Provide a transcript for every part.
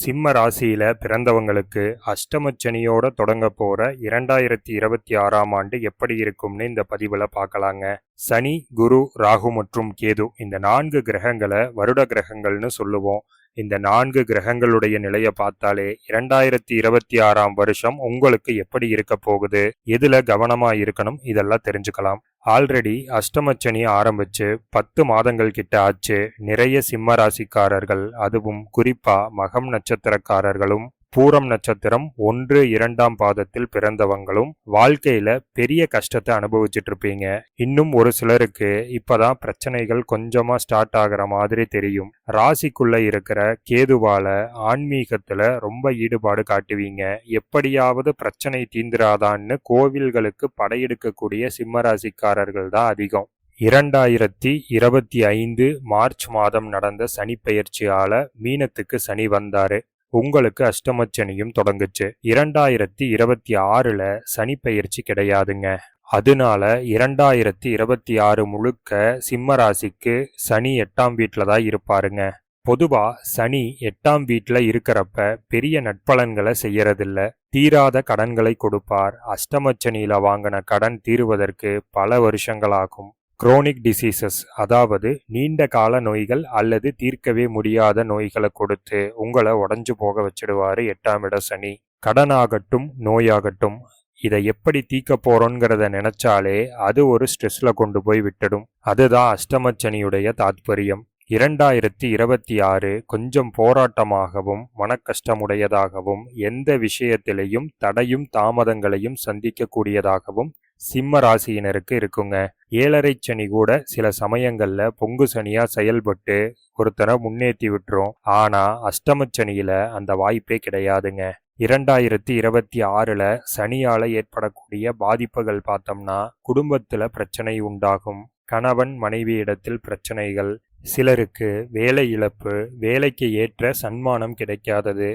சிம்ம ராசியில் பிறந்தவங்களுக்கு அஷ்டமச்சனியோட தொடங்க போகிற இரண்டாயிரத்தி இருபத்தி ஆறாம் ஆண்டு எப்படி இருக்கும்னு இந்த பதிவில் பார்க்கலாங்க சனி குரு ராகு மற்றும் கேது இந்த நான்கு கிரகங்களை வருட கிரகங்கள்னு சொல்லுவோம். இந்த நான்கு கிரகங்களுடைய நிலையை பார்த்தாலே இரண்டாயிரத்தி இருபத்தி ஆறாம் வருஷம் உங்களுக்கு எப்படி இருக்க போகுது? எதில் கவனமாக இருக்கணும்? இதெல்லாம் தெரிஞ்சுக்கலாம். ஆல்ரெடி அஷ்டமச்சனி ஆரம்பிச்சு பத்து மாதங்கள் கிட்ட ஆச்சு. நிறைய சிம்ம ராசிக்காரர்கள் அதுவும் குறிப்பா மகம் நட்சத்திரக்காரர்களும் பூரம் நட்சத்திரம் ஒன்று இரண்டாம் பாதத்தில் பிறந்தவங்களும் வாழ்க்கையில பெரிய கஷ்டத்தை அனுபவிச்சுட்டு இருப்பீங்க இன்னும் ஒரு சிலருக்கு இப்பதான் பிரச்சனைகள் கொஞ்சமா ஸ்டார்ட் ஆகிற மாதிரி தெரியும். ராசிக்குள்ள இருக்கிற கேதுவால ஆன்மீகத்துல ரொம்ப ஈடுபாடு காட்டுவீங்க. எப்படியாவது பிரச்சனை தீந்திராதான்னு கோவில்களுக்கு படையெடுக்கக்கூடிய சிம்மராசிக்காரர்கள் தான் அதிகம். இரண்டாயிரத்தி இருபத்தி ஐந்து மார்ச் மாதம் நடந்த சனி பயிற்சியால மீனத்துக்கு சனி வந்தாரு. உங்களுக்கு அஷ்டமச்சனியும் தொடங்குச்சு. இரண்டாயிரத்தி இருபத்தி ஆறுல சனி பயிற்சி கிடையாதுங்க. அதனால இரண்டாயிரத்தி இருபத்தி ஆறு முழுக்க சிம்ம ராசிக்கு சனி எட்டாம் வீட்டில் தான் இருப்பாருங்க. பொதுவா சனி எட்டாம் வீட்டில் இருக்கிறப்ப பெரிய நட்பலன்களை செய்யறதில்ல. தீராத கடன்களை கொடுப்பார். அஷ்டமச்சனியில வாங்கின கடன் தீருவதற்கு பல வருஷங்களாகும். குரோனிக் டிசீசஸ் அதாவது நீண்ட கால நோய்கள் அல்லது தீர்க்கவே முடியாத நோய்களை கொடுத்து உங்களை உடஞ்சு போக வச்சிடுவாரு எட்டாம் இட சனி. கடனாகட்டும் நோயாகட்டும் இதை எப்படி தீக்க போறோங்கிறத நினைச்சாலே அது ஒரு ஸ்ட்ரெஸ்ல கொண்டு போய் விட்டுடும். அதுதான் அஷ்டமச்சனியுடைய தாத்பரியம். இரண்டாயிரத்தி இருபத்தி ஆறு கொஞ்சம் போராட்டமாகவும் மனக்கஷ்டமுடையதாகவும் எந்த விஷயத்திலையும் தடையும் தாமதங்களையும் சந்திக்கக்கூடியதாகவும் சிம்ம ராசியினருக்கு இருக்குங்க. ஏழரை சனி கூட சில சமயங்கள்ல பொங்கு சனியா செயல்பட்டு ஒருத்தரை முன்னேற்றி விட்டுரும். ஆனா அஷ்டமச்சனியில அந்த வாய்ப்பே கிடையாதுங்க. இரண்டாயிரத்தி இருபத்தி ஆறுல சனியால ஏற்படக்கூடிய பாதிப்புகள் பார்த்தோம்னா குடும்பத்துல பிரச்சனை உண்டாகும். கணவன் மனைவி இடத்தில் பிரச்சனைகள். சிலருக்கு வேலை இழப்பு வேலைக்கு ஏற்ற சன்மானம் கிடைக்காதது.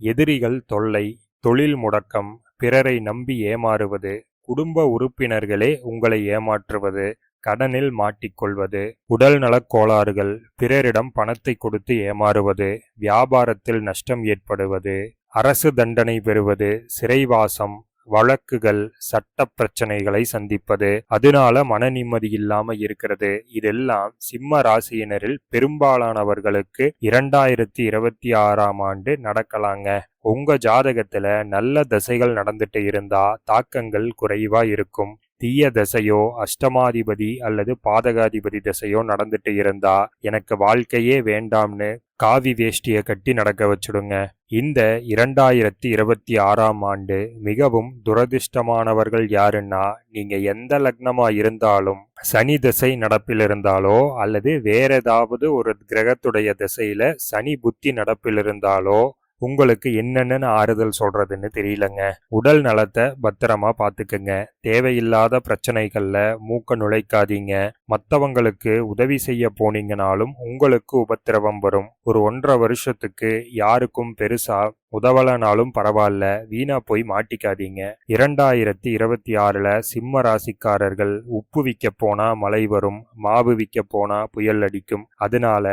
எதிரிகள் தொல்லை தொழில் முடக்கம் பிறரை நம்பி ஏமாறுவது குடும்ப உறுப்பினர்களே உங்களை ஏமாற்றுவது கடனில் மாட்டிக்கொள்வது உடல் நலக் கோளாறுகள் பிறரிடம் பணத்தை கொடுத்து ஏமாறுவது வியாபாரத்தில் நஷ்டம் ஏற்படுவது அரசு தண்டனை பெறுவது சிறைவாசம் வழக்குகள் சட்ட பிரச்சனைகளை சந்திப்பது அதனால மன நிம்மதி இல்லாம இருக்கிறது. இதெல்லாம் சிம்ம ராசியினரில் பெரும்பாலானவர்களுக்கு இரண்டாயிரத்தி இருபத்தி ஆறாம் ஆண்டு நடக்கலாங்க. உங்க ஜாதகத்துல நல்ல தசைகள் நடந்துட்டு இருந்தா தாக்கங்கள் குறைவா இருக்கும். தீய தசையோ அஷ்டமாதிபதி அல்லது பாதகாதிபதி தசையோ நடந்துட்டு இருந்தா எனக்கு வாழ்க்கையே வேண்டாம்னு காவி வேஷ்டியை கட்டி நடக்க வச்சுடுங்க. இந்த இரண்டாயிரத்தி இருபத்தி ஆறாம் ஆண்டு மிகவும் துரதிர்ஷ்டமானவர்கள் யாருன்னா நீங்க எந்த லக்னமா இருந்தாலும் சனி திசை நடப்பில் இருந்தாலோ அல்லது வேற ஏதாவது ஒரு கிரகத்துடைய திசையில சனி புத்தி நடப்பில் இருந்தாலோ உங்களுக்கு என்னென்னு ஆறுதல் சொல்றதுன்னு தெரியலங்க. உடல் நலத்தை பத்திரமா பாத்துக்கங்க. தேவையில்லாத பிரச்சனைகள்ல மூக்க நுழைக்காதீங்க. மற்றவங்களுக்கு உதவி செய்ய போனீங்கனாலும் உங்களுக்கு உபத்திரவம் வரும். ஒரு ஒன்றரை வருஷத்துக்கு யாருக்கும் பெருசா உதவலனாலும் பரவாயில்ல. வீணா போய் மாட்டிக்காதீங்க. இரண்டாயிரத்தி இருபத்தி ஆறுல சிம்ம ராசிக்காரர்கள் உப்பு விற்க போனா மழை வரும். மாவு விற்க போனா புயல் அடிக்கும். அதனால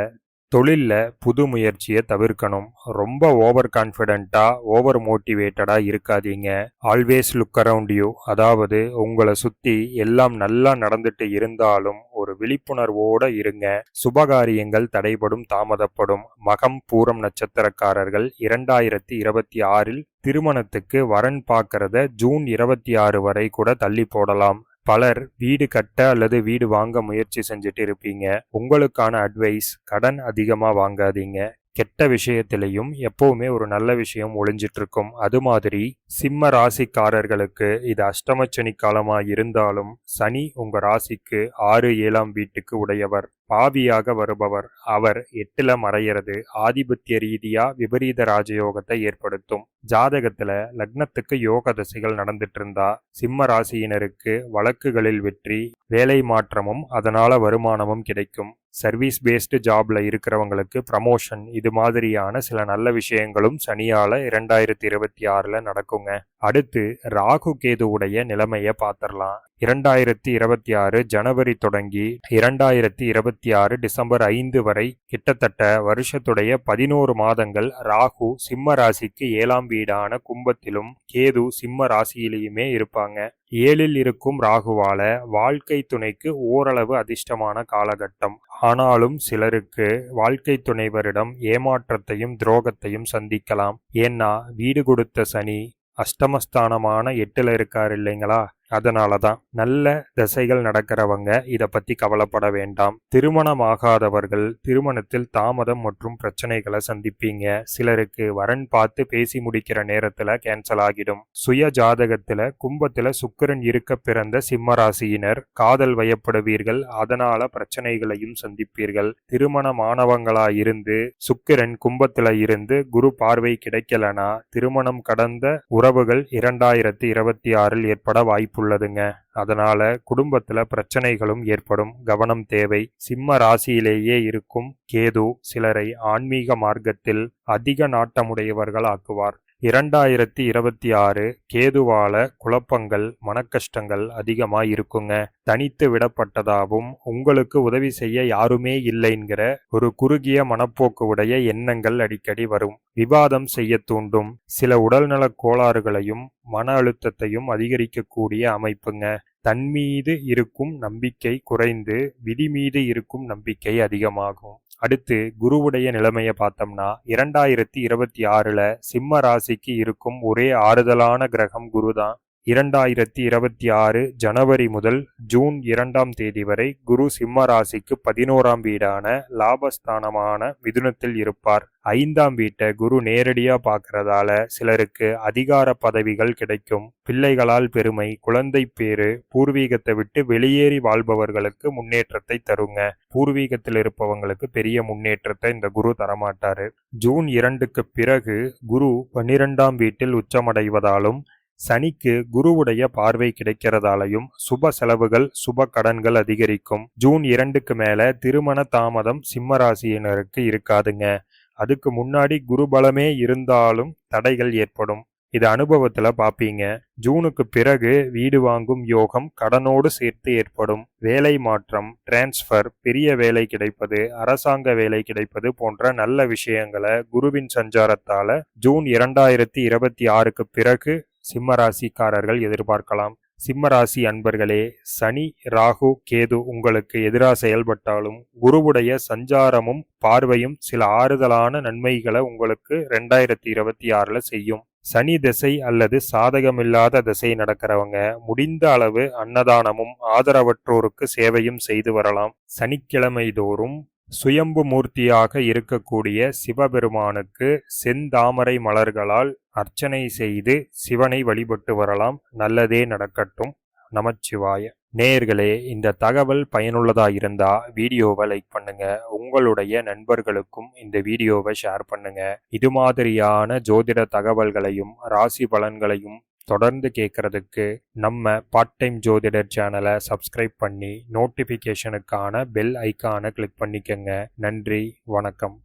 தொழிலில் புது முயற்சியை தவிர்க்கணும். ரொம்ப ஓவர் கான்ஃபிடென்ட்டாக ஓவர் மோட்டிவேட்டடாக இருக்காதீங்க. ஆல்வேஸ் லுக் அரவுண்ட் யூ அதாவது உங்களை சுற்றி எல்லாம் நல்லா நடந்துட்டு இருந்தாலும் ஒரு விழிப்புணர்வோடு இருங்க. சுபகாரியங்கள் தடைபடும் தாமதப்படும். மகம் பூரம் நட்சத்திரக்காரர்கள் இரண்டாயிரத்தி இருபத்தி ஆறில் திருமணத்துக்கு வரன் பார்க்கறத ஜூன் இருபத்தி ஆறு வரை கூட தள்ளி போடலாம். பலர் வீடு கட்ட அல்லது வீடு வாங்க முயற்சி செஞ்சுட்டு இருப்பீங்க. உங்களுக்கான அட்வைஸ் கடன் அதிகமாக வாங்காதீங்க. கெட்ட விஷயத்திலையும் எப்பவுமே ஒரு நல்ல விஷயம் ஒளிஞ்சிட்டு இருக்கும். அது மாதிரி சிம்ம ராசிக்காரர்களுக்கு இது அஷ்டமச்சனி காலமாக இருந்தாலும் சனி உங்கள் ராசிக்கு ஆறு ஏழாம் வீட்டுக்கு உடையவர். பாவியாக வருபவர். அவர் எட்டுல மறையிறது ஆதிபத்திய ரீதியா விபரீத ராஜயோகத்தை ஏற்படுத்தும். ஜாதகத்துல லக்னத்துக்கு யோக தசைகள் நடந்துட்டு இருந்தா சிம்ம ராசியினருக்கு வழக்குகளில் வெற்றி வேலை மாற்றமும் அதனால வருமானமும் கிடைக்கும். சர்வீஸ் பேஸ்டு ஜாப்ல இருக்கிறவங்களுக்கு ப்ரமோஷன் இது மாதிரியான சில நல்ல விஷயங்களும் சனியால இரண்டாயிரத்தி இருபத்தி ஆறுல நடக்குங்க. அடுத்து ராகு கேதுவுடைய நிலைமையை பார்த்துடலாம். இரண்டாயிரத்தி இருபத்தி ஆறு ஜனவரி தொடங்கி இரண்டாயிரத்தி இருபத்தி ஆறு டிசம்பர் ஐந்து வரை கிட்டத்தட்ட வருஷத்துடைய பதினோரு மாதங்கள் ராகு சிம்ம ராசிக்கு ஏழாம் வீடான கும்பத்திலும் கேது சிம்ம ராசியிலையுமே இருப்பாங்க. ஏழில் இருக்கும் ராகுவால வாழ்க்கை துணைக்கு ஓரளவு அதிர்ஷ்டமான காலகட்டம். ஆனாலும் சிலருக்கு வாழ்க்கை துணைவரிடம் ஏமாற்றத்தையும் துரோகத்தையும் சந்திக்கலாம். ஏன்னா வீடு கொடுத்த சனி அஷ்டமஸ்தானமான எட்டில் இருக்கார் இல்லைங்களா? அதனால தான் நல்ல திசைகள் நடக்கிறவங்க இதை பற்றி கவலைப்பட வேண்டாம். திருமணமாகாதவர்கள் திருமணத்தில் தாமதம் மற்றும் பிரச்சனைகளை சந்திப்பீங்க. சிலருக்கு வரன் பார்த்து பேசி முடிக்கிற நேரத்தில் கேன்சல் ஆகிடும். சுய ஜாதகத்தில் கும்பத்தில் சுக்கிரன் இருக்க பிறந்த சிம்மராசியினர் காதல் வயப்படுவீர்கள். அதனால பிரச்சனைகளையும் சந்திப்பீர்கள். திருமணமானவங்களா இருந்து சுக்கிரன் கும்பத்தில் இருந்து குரு பார்வை கிடைக்கலனா திருமணம் கடந்த உறவுகள் இரண்டாயிரத்தி இருபத்தி ஆறில் ஏற்பட வாய்ப்பு வாய்ப்புள்ளதுங்க அதனால குடும்பத்துல பிரச்சனைகளும் ஏற்படும். கவனம் தேவை. சிம்ம ராசியிலேயே இருக்கும் கேது சிலரை ஆன்மீக மார்க்கத்தில் அதிக நாட்டமுடையவர்கள் ஆக்குவார் இரண்டாயிரத்தி இருபத்தி ஆறு கேதுவால குழப்பங்கள் மனக்கஷ்டங்கள் அதிகமாக இருக்குங்க தனித்து விடப்பட்டதாகவும் உங்களுக்கு உதவி செய்ய யாருமே இல்லைங்கிற ஒரு குறுகிய மனப்போக்கு உடைய எண்ணங்கள் அடிக்கடி வரும். விவாதம் செய்ய தூண்டும். சில உடல்நலக் கோளாறுகளையும் மன அழுத்தத்தையும் அதிகரிக்கக்கூடிய அமைப்புங்க. தன்மீது இருக்கும் நம்பிக்கை குறைந்து விதி மீது இருக்கும் நம்பிக்கை அதிகமாகும். அடுத்து குருவுடைய நிலைமையை பார்த்தோம்னா இரண்டாயிரத்தி இருபத்தி ஆறுல சிம்ம ராசிக்கு இருக்கும் ஒரே ஆறுதலான கிரகம் குரு தான் இரண்டாயிரத்தி இருபத்தி ஆறு ஜனவரி முதல் ஜூன் இரண்டாம் தேதி வரை குரு சிம்ம ராசிக்கு பதினோராம் வீடான லாபஸ்தானமான மிதுனத்தில் இருப்பார். ஐந்தாம் வீட்டை குரு நேரடியா பார்க்கறதால சிலருக்கு அதிகார பதவிகள் கிடைக்கும். பிள்ளைகளால் பெருமை குழந்தை பேரு பூர்வீகத்தை விட்டு வெளியேறி வாழ்பவர்களுக்கு முன்னேற்றத்தை தருங்க. பூர்வீகத்தில் இருப்பவங்களுக்கு பெரிய முன்னேற்றத்தை இந்த குரு தரமாட்டாரு. ஜூன் இரண்டுக்கு பிறகு குரு பன்னிரெண்டாம் வீட்டில் உச்சமடைவதாலும் சனிக்கு குருவுடைய பார்வை கிடைக்கிறதாலையும் சுப செலவுகள் சுப கடன்கள் அதிகரிக்கும். ஜூன் இரண்டுக்கு மேல திருமண தாமதம் சிம்மராசியினருக்கு இருக்காதுங்க. அதுக்கு முன்னாடி குரு பலமே இருந்தாலும் தடைகள் ஏற்படும். இது அனுபவத்துல பாப்பீங்க. ஜூனுக்கு பிறகு வீடு வாங்கும் யோகம் கடனோடு சேர்த்து ஏற்படும். வேலை மாற்றம் டிரான்ஸ்ஃபர் பெரிய வேலை கிடைப்பது அரசாங்க வேலை கிடைப்பது போன்ற நல்ல விஷயங்களை குருவின் சஞ்சாரத்தால ஜூன் இரண்டாயிரத்தி இருபத்தி ஆறுக்கு பிறகு சிம்ம ராசிக்காரர்கள் எதிர்பார்க்கலாம். சிம்ம ராசி அன்பர்களே சனி ராகு கேது உங்களுக்கு எதிராக செயல்பட்டாலும் குருவுடைய சஞ்சாரமும் பார்வையும் சில ஆறுதலான நன்மைகளை உங்களுக்கு ரெண்டாயிரத்தி இருபத்தி ஆறில் செய்யும். சனி திசை அல்லது சாதகமில்லாத திசை நடக்கிறவங்க முடிந்த அளவு அன்னதானமும் ஆதரவற்றோருக்கு சேவையும் செய்து வரலாம். சனிக்கிழமை தோறும் சுயம்பு மூர்த்தியாக இருக்கக்கூடிய சிவபெருமானுக்கு செந்தாமரை மலர்களால் அர்ச்சனை செய்து சிவனை வழிபட்டு வரலாம். நல்லதே நடக்கட்டும். நமச்சிவாய. நேயர்களே இந்த தகவல் பயனுள்ளதாக இருந்தால் வீடியோவை லைக் பண்ணுங்க. உங்களுடைய நண்பர்களுக்கும் இந்த வீடியோவை ஷேர் பண்ணுங்க. இது மாதிரியான ஜோதிட தகவல்களையும் ராசி பலன்களையும் தொடர்ந்து கேட்குறதுக்கு நம்ம பார்ட் டைம் ஜோதிடர் சேனலை சப்ஸ்கிரைப் பண்ணி நோட்டிஃபிகேஷனுக்கான பெல் ஐக்கானை கிளிக் பண்ணிக்கங்க. நன்றி வணக்கம்.